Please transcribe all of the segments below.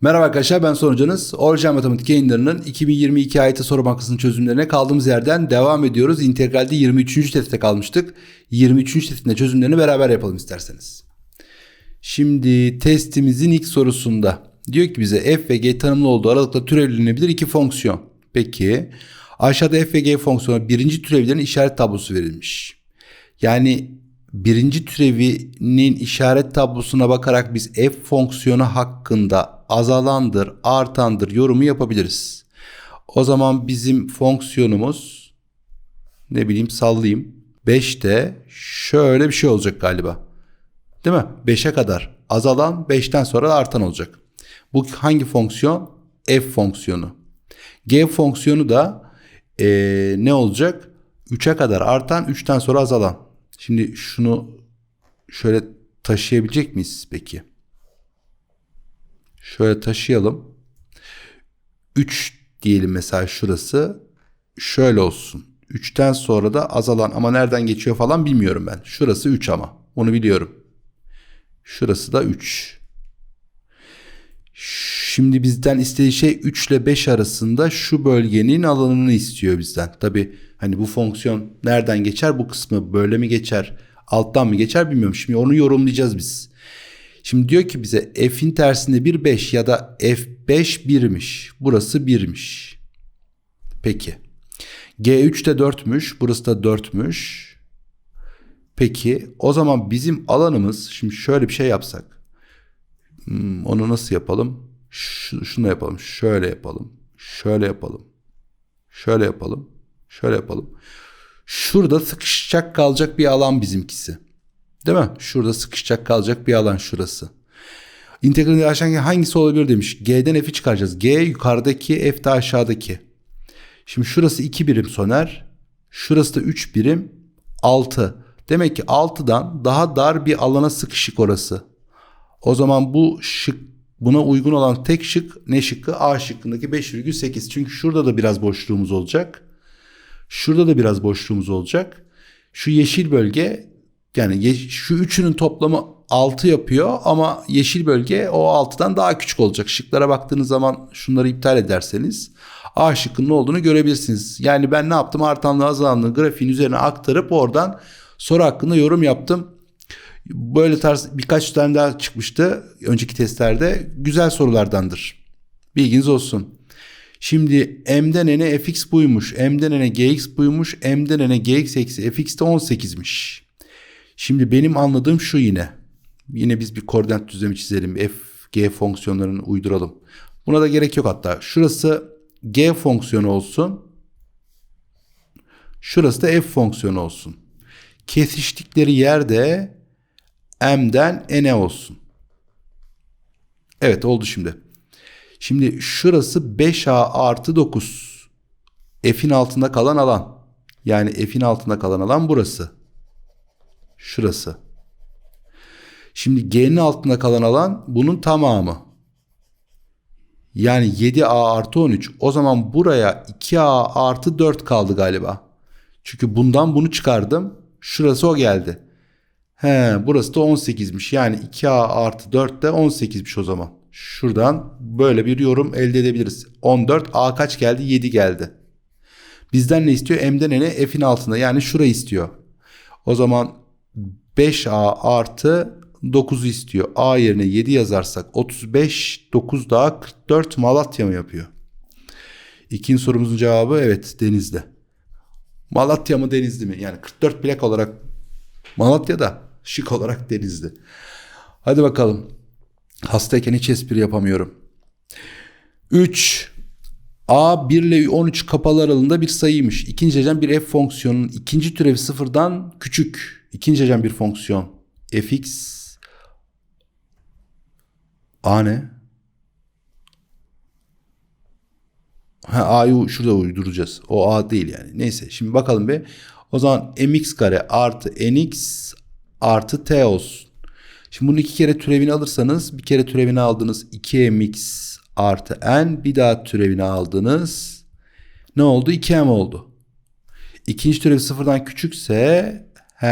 Merhaba arkadaşlar ben sonucunuz. Orjan Matematik yayınlarının 2022 AYT soru bankasının çözümlerine kaldığımız yerden devam ediyoruz. İntegralde 23. testte kalmıştık. 23. testinde çözümlerini beraber yapalım isterseniz. Şimdi testimizin ilk sorusunda diyor ki bize f ve g tanımlı olduğu aralıkla türevlenebilir iki fonksiyon. Peki aşağıda f ve g fonksiyonu birinci türevlerin işaret tablosu verilmiş. Yani birinci türevinin işaret tablosuna bakarak biz f fonksiyonu hakkında azalandır, artandır yorumu yapabiliriz. O zaman bizim fonksiyonumuz ne bileyim sallayayım 5'te şöyle bir şey olacak galiba. Değil mi? 5'e kadar azalan 5'ten sonra artan olacak. Bu hangi fonksiyon? F fonksiyonu. G fonksiyonu da ee, ne olacak? 3'e kadar artan 3'ten sonra azalan. Şimdi şunu şöyle taşıyabilecek miyiz peki? Şöyle taşıyalım. 3 diyelim mesela şurası. Şöyle olsun. 3'ten sonra da azalan ama nereden geçiyor falan bilmiyorum ben. Şurası 3 ama. Onu biliyorum. Şurası da 3. Şimdi bizden istediği şey 3 ile 5 arasında şu bölgenin alanını istiyor bizden. Tabi hani bu fonksiyon nereden geçer bu kısmı böyle mi geçer alttan mı geçer bilmiyorum. Şimdi onu yorumlayacağız biz. Şimdi diyor ki bize f'in tersinde bir 5 ya da f5 1'miş. Burası 1'miş. Peki. G3 de 4'müş. Burası da 4'müş. Peki o zaman bizim alanımız şimdi şöyle bir şey yapsak. Hmm, onu nasıl yapalım? Ş- şunu yapalım. Şöyle yapalım. Şöyle yapalım. Şöyle yapalım. Şöyle yapalım. Şurada sıkışacak kalacak bir alan bizimkisi. Değil mi? Şurada sıkışacak kalacak bir alan şurası. İntegralini aşağıdaki hangisi olabilir demiş. G'den F'i çıkaracağız. G yukarıdaki F de aşağıdaki. Şimdi şurası 2 birim soner. Şurası da 3 birim 6. Demek ki 6'dan daha dar bir alana sıkışık orası. O zaman bu şık buna uygun olan tek şık ne şıkkı? A şıkkındaki 5,8. Çünkü şurada da biraz boşluğumuz olacak. Şurada da biraz boşluğumuz olacak. Şu yeşil bölge yani şu üçünün toplamı 6 yapıyor ama yeşil bölge o 6'dan daha küçük olacak. Şıklara baktığınız zaman şunları iptal ederseniz A şıkkının olduğunu görebilirsiniz. Yani ben ne yaptım? Artanlığı azalanlığı grafiğin üzerine aktarıp oradan soru hakkında yorum yaptım. Böyle tarz birkaç tane daha çıkmıştı önceki testlerde. Güzel sorulardandır. Bilginiz olsun. Şimdi m'den n'e fx buymuş. M'den n'e gx buymuş. M'den n'e gx eksi fx de 18'miş. Şimdi benim anladığım şu yine. Yine biz bir koordinat düzlemi çizelim. F, G fonksiyonlarını uyduralım. Buna da gerek yok hatta. Şurası G fonksiyonu olsun. Şurası da F fonksiyonu olsun. Kesiştikleri yerde M'den N'e olsun. Evet oldu şimdi. Şimdi şurası 5A artı 9. F'in altında kalan alan. Yani F'in altında kalan alan burası. Şurası. Şimdi G'nin altında kalan alan bunun tamamı. Yani 7A artı 13. O zaman buraya 2A artı 4 kaldı galiba. Çünkü bundan bunu çıkardım. Şurası o geldi. He, burası da 18'miş. Yani 2A artı 4 de 18'miş o zaman. Şuradan böyle bir yorum elde edebiliriz. 14 A kaç geldi? 7 geldi. Bizden ne istiyor? M'den N'e F'in altında. Yani şurayı istiyor. O zaman 5A artı 9'u istiyor. A yerine 7 yazarsak 35, 9 daha 44 Malatya mı yapıyor? İkinci sorumuzun cevabı evet Denizli. Malatya mı Denizli mi? Yani 44 plak olarak Malatya'da şık olarak Denizli. Hadi bakalım. Hastayken hiç espri yapamıyorum. 3. A 1 ile 13 kapalı aralığında bir sayıymış. İkinci derecen bir f fonksiyonunun ikinci türevi sıfırdan küçük. İkinci derecen bir fonksiyon. fx A ne? Ha, A'yı şurada uyduracağız. O A değil yani. Neyse şimdi bakalım bir. O zaman mx kare artı nx artı t olsun. Şimdi bunu iki kere türevini alırsanız bir kere türevini aldınız 2mx artı n bir daha türevini aldınız. Ne oldu? 2m oldu. İkinci türev sıfırdan küçükse he,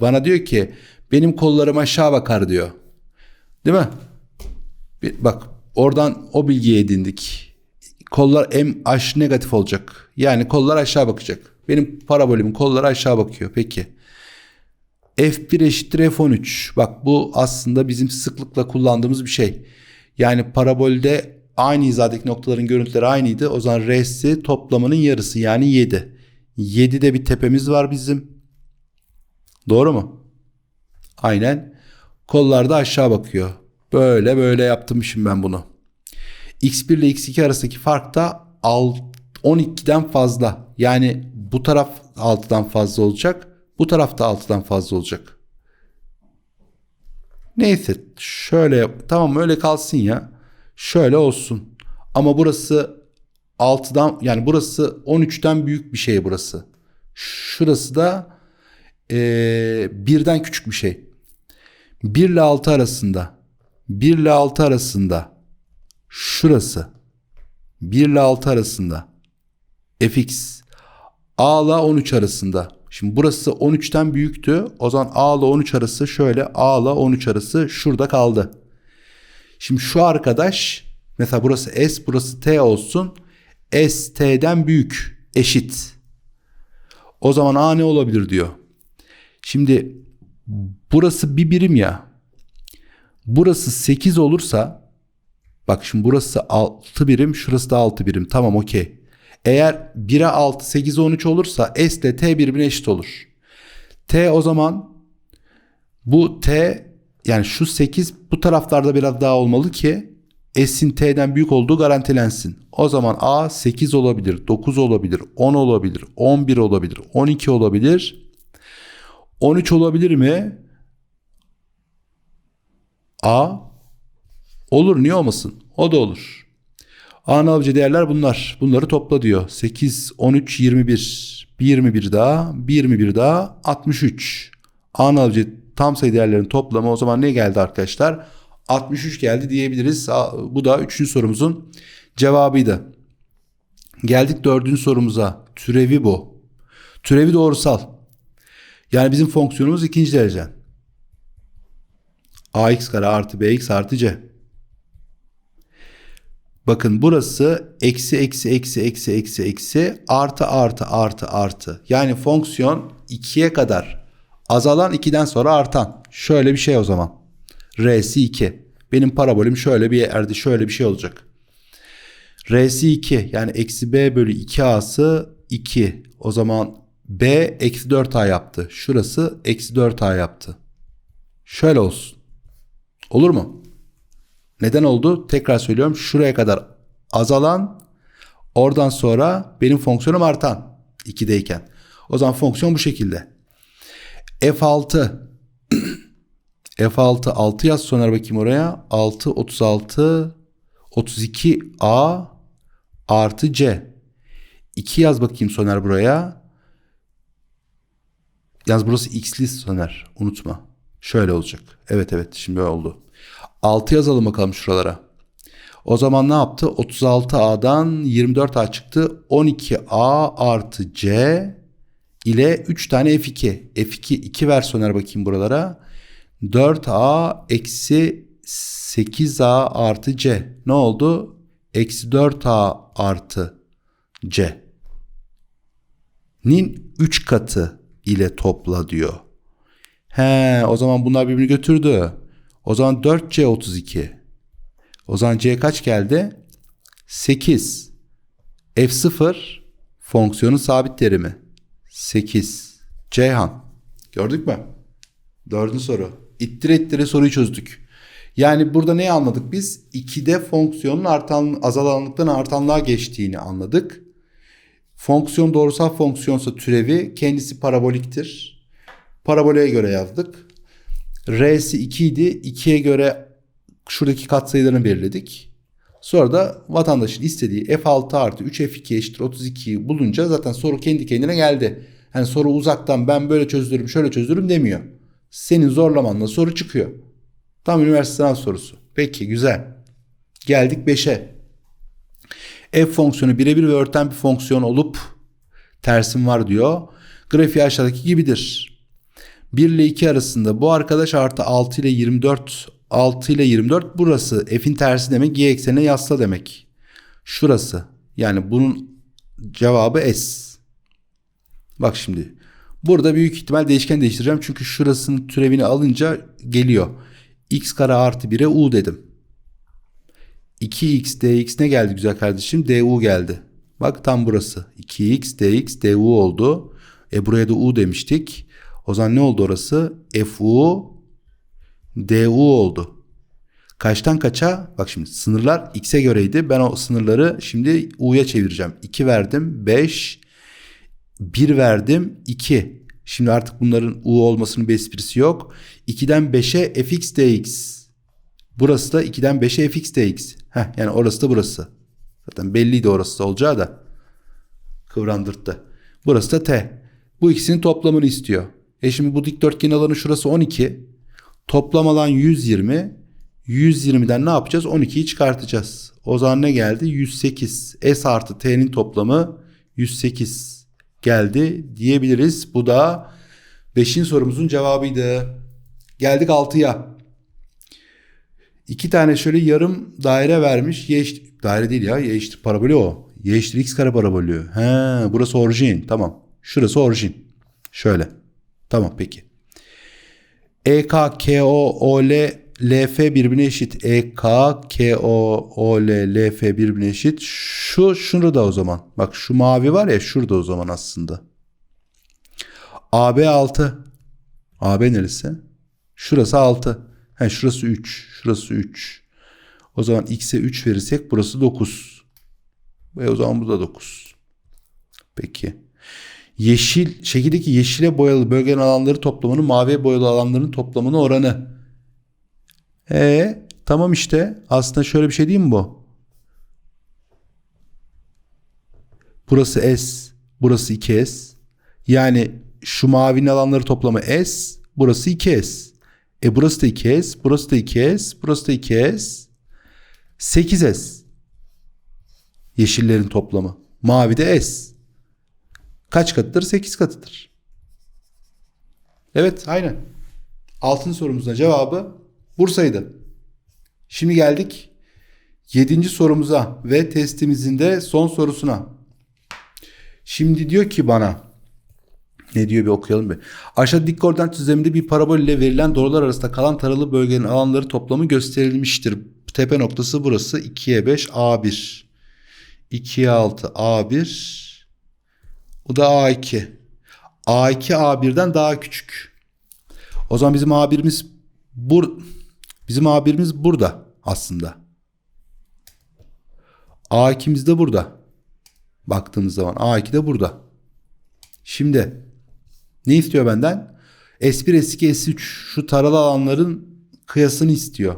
bana diyor ki benim kollarım aşağı bakar diyor. Değil mi? Bir, bak Oradan o bilgiyi edindik. Kollar m h negatif olacak. Yani kollar aşağı bakacak. Benim parabolümün kolları aşağı bakıyor. Peki. F1 eşittir F13. Bak bu aslında bizim sıklıkla kullandığımız bir şey. Yani parabolde aynı hizadaki noktaların görüntüleri aynıydı. O zaman R'si toplamanın yarısı yani 7. 7'de bir tepemiz var bizim. Doğru mu? Aynen. Kollar da aşağı bakıyor. Böyle böyle yaptım şimdi ben bunu. X1 ile X2 arasındaki fark da 12'den fazla. Yani bu taraf 6'dan fazla olacak. Bu tarafta 6'dan fazla olacak. Neyse şöyle tamam öyle kalsın ya. Şöyle olsun. Ama burası 6'dan yani burası 13'ten büyük bir şey burası. Şurası da ee, birden küçük bir şey. 1 ile 6 arasında 1 ile 6 arasında şurası 1 ile 6 arasında fx a ile 13 arasında. Şimdi burası 13'ten büyüktü. O zaman a ile 13 arası şöyle a ile 13 arası şurada kaldı. Şimdi şu arkadaş mesela burası s burası t olsun. s t'den büyük eşit. O zaman a ne olabilir diyor. Şimdi burası bir birim ya. Burası 8 olursa bak şimdi burası 6 birim şurası da 6 birim tamam okey. Eğer 1'e 6 8'e 13 olursa S ile T birbirine eşit olur. T o zaman bu T yani şu 8 bu taraflarda biraz daha olmalı ki S'in T'den büyük olduğu garantilensin. O zaman A 8 olabilir, 9 olabilir, 10 olabilir, 11 olabilir, 12 olabilir. 13 olabilir mi? A olur niye olmasın? O da olur. A'nın alıcı değerler bunlar. Bunları topla diyor. 8, 13, 21. Bir 21 daha, bir 21 daha 63. A'nın alıcı tam sayı değerlerinin toplamı o zaman ne geldi arkadaşlar? 63 geldi diyebiliriz. Bu da üçüncü sorumuzun cevabıydı. Geldik dördüncü sorumuza. Türevi bu. Türevi doğrusal. Yani bizim fonksiyonumuz ikinci derece. ax kare artı bx artı c. Bakın burası eksi eksi eksi eksi eksi eksi artı artı artı artı. Yani fonksiyon 2'ye kadar azalan 2'den sonra artan. Şöyle bir şey o zaman. R'si 2. Benim parabolüm şöyle bir yerde şöyle bir şey olacak. R'si 2 yani eksi b bölü 2a'sı 2. O zaman b eksi 4a yaptı. Şurası eksi 4a yaptı. Şöyle olsun. Olur mu? Neden oldu? Tekrar söylüyorum. Şuraya kadar azalan oradan sonra benim fonksiyonum artan 2'deyken. O zaman fonksiyon bu şekilde. F6 F6 6 yaz sonra bakayım oraya. 6 36 32 A artı C. 2 yaz bakayım Soner buraya. Yaz burası x'li Soner. Unutma. Şöyle olacak. Evet evet şimdi oldu. 6 yazalım bakalım şuralara. O zaman ne yaptı? 36A'dan 24A çıktı. 12A artı C ile 3 tane F2. F2 2 ver bakayım buralara. 4A eksi 8A artı C. Ne oldu? Eksi 4A artı C. Nin 3 katı ile topla diyor. He o zaman bunlar birbirini götürdü. O zaman 4C 32. O zaman C kaç geldi? 8. F0 fonksiyonun sabit terimi. 8. Ceyhan. Gördük mü? Dördüncü soru. İttire ittire soruyu çözdük. Yani burada neyi anladık biz? 2'de fonksiyonun artan, azalanlıktan artanlığa geçtiğini anladık. Fonksiyon doğrusal fonksiyonsa türevi kendisi paraboliktir. Parabole göre yazdık. R'si 2 idi. 2'ye göre şuradaki katsayılarını belirledik. Sonra da vatandaşın istediği F6 artı 3 F2 eşittir 32'yi bulunca zaten soru kendi kendine geldi. Yani soru uzaktan ben böyle çözdürürüm şöyle çözdürürüm demiyor. Senin zorlamanla soru çıkıyor. Tam üniversite sınav sorusu. Peki güzel. Geldik 5'e. F fonksiyonu birebir ve örten bir fonksiyon olup tersim var diyor. Grafiği aşağıdaki gibidir. 1 ile 2 arasında bu arkadaş artı 6 ile 24 6 ile 24 burası. F'in tersi demek y eksenine yasla demek. Şurası. Yani bunun cevabı S. Bak şimdi. Burada büyük ihtimal değişken değiştireceğim. Çünkü şurasının türevini alınca geliyor. x kare artı 1'e u dedim. 2x dx ne geldi güzel kardeşim? du geldi. Bak tam burası. 2x dx du oldu. E buraya da u demiştik. O zaman ne oldu orası? fu du oldu. Kaçtan kaça? Bak şimdi sınırlar x'e göreydi. Ben o sınırları şimdi u'ya çevireceğim. 2 verdim 5 1 verdim 2. Şimdi artık bunların u olmasının bir esprisi yok. 2'den 5'e fx dx. Burası da 2'den 5'e fx dx. Heh, yani orası da burası. Zaten belliydi orası da olacağı da. Kıvrandırttı. Burası da t. Bu ikisinin toplamını istiyor. E şimdi bu dikdörtgen alanı şurası 12. Toplam alan 120. 120'den ne yapacağız? 12'yi çıkartacağız. O zaman ne geldi? 108. S artı T'nin toplamı 108 geldi diyebiliriz. Bu da 5. sorumuzun cevabıydı. Geldik 6'ya. İki tane şöyle yarım daire vermiş. Y daire değil ya. Y eşittir parabolü o. Y eşittir x kare parabolü. He, burası orijin. Tamam. Şurası orijin. Şöyle. Tamam peki. EK, LF birbirine eşit. EK, LF birbirine eşit. Şu şunu da o zaman. Bak şu mavi var ya şurada o zaman aslında. AB 6. AB neresi? Şurası 6. He şurası 3. Şurası 3. O zaman x'e 3 verirsek burası 9. Ve o zaman bu da 9. Peki. Yeşil, şekildeki yeşile boyalı bölgenin alanları toplamının maviye boyalı alanların toplamının oranı. E tamam işte. Aslında şöyle bir şey değil mi bu? Burası S, burası 2S. Yani şu mavinin alanları toplamı S, burası 2S. E burası da 2S, burası da 2S, burası da 2S. 8S. Yeşillerin toplamı. Mavi de S. Kaç katıdır? 8 katıdır. Evet aynen. Altın sorumuzun cevabı Bursa'ydı. Şimdi geldik 7. sorumuza ve testimizin de son sorusuna. Şimdi diyor ki bana ne diyor bir okuyalım bir. Aşağı dik koordinat düzleminde bir parabol ile verilen doğrular arasında kalan taralı bölgenin alanları toplamı gösterilmiştir. Tepe noktası burası 2'ye 5 A1. 2'ye 6 A1. Bu da A2. A2 A1'den daha küçük. O zaman bizim A1'imiz bur bizim A1'imiz burada aslında. A2'miz de burada. Baktığımız zaman A2 de burada. Şimdi ne istiyor benden? S1, S2, S3 şu taralı alanların kıyasını istiyor.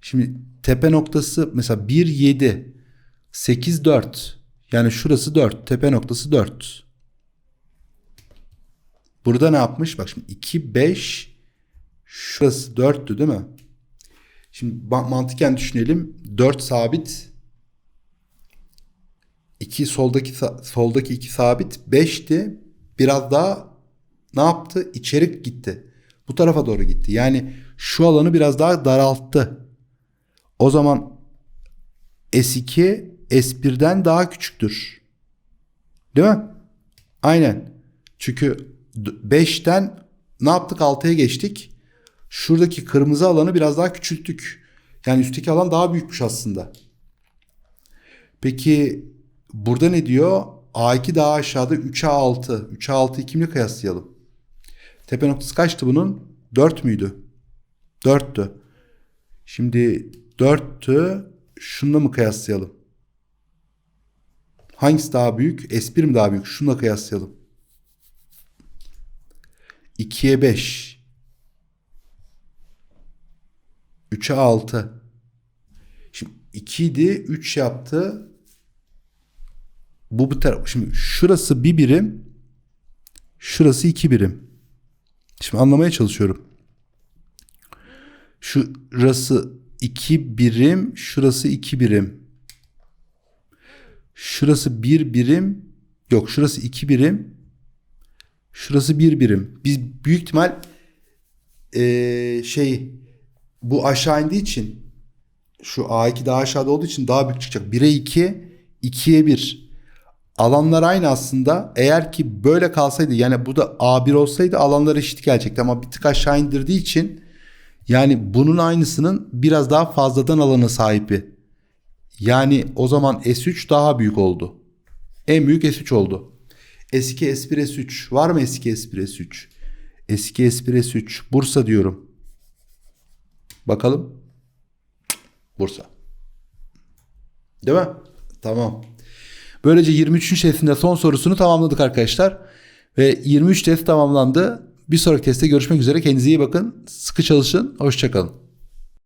Şimdi tepe noktası mesela 1, 7, 8, 4. Yani şurası 4. Tepe noktası 4. Burada ne yapmış? Bak şimdi 2, 5. Şurası 4'tü değil mi? Şimdi mantıken düşünelim. 4 sabit. 2 soldaki soldaki 2 sabit 5'ti. Biraz daha ne yaptı? İçerik gitti. Bu tarafa doğru gitti. Yani şu alanı biraz daha daralttı. O zaman S2 S1'den daha küçüktür. Değil mi? Aynen. Çünkü 5'ten ne yaptık 6'ya geçtik. Şuradaki kırmızı alanı biraz daha küçülttük. Yani üstteki alan daha büyükmüş aslında. Peki burada ne diyor? A2 daha aşağıda 3'e 6. 3'e 6'yı kimle kıyaslayalım? Tepe noktası kaçtı bunun? 4 müydü? 4'tü. Şimdi 4'tü. Şununla mı kıyaslayalım? Hangisi daha büyük? S1 mi daha büyük? Şununla kıyaslayalım. 2'ye 5. 3'e 6. Şimdi 2 idi. 3 yaptı. Bu bu taraf. Şimdi şurası bir birim. Şurası iki birim. Şimdi anlamaya çalışıyorum. Şurası iki birim. Şurası iki birim. Şurası bir birim. Yok şurası iki birim. Şurası bir birim. Biz büyük ihtimal ee, şey bu aşağı indiği için şu A2 daha aşağıda olduğu için daha büyük çıkacak. 1'e 2, 2'ye 1. Alanlar aynı aslında. Eğer ki böyle kalsaydı yani bu da A1 olsaydı alanlar eşit gelecekti ama bir tık aşağı indirdiği için yani bunun aynısının biraz daha fazladan alanı sahibi. Yani o zaman S3 daha büyük oldu. En büyük S3 oldu. S2, S1, S3. Var mı S2, S1, S3? S2, S1, S3. Bursa diyorum. Bakalım. Bursa. Değil mi? Tamam. Böylece 23. testinde son sorusunu tamamladık arkadaşlar. Ve 23 test tamamlandı. Bir sonraki testte görüşmek üzere. Kendinize iyi bakın. Sıkı çalışın. Hoşçakalın.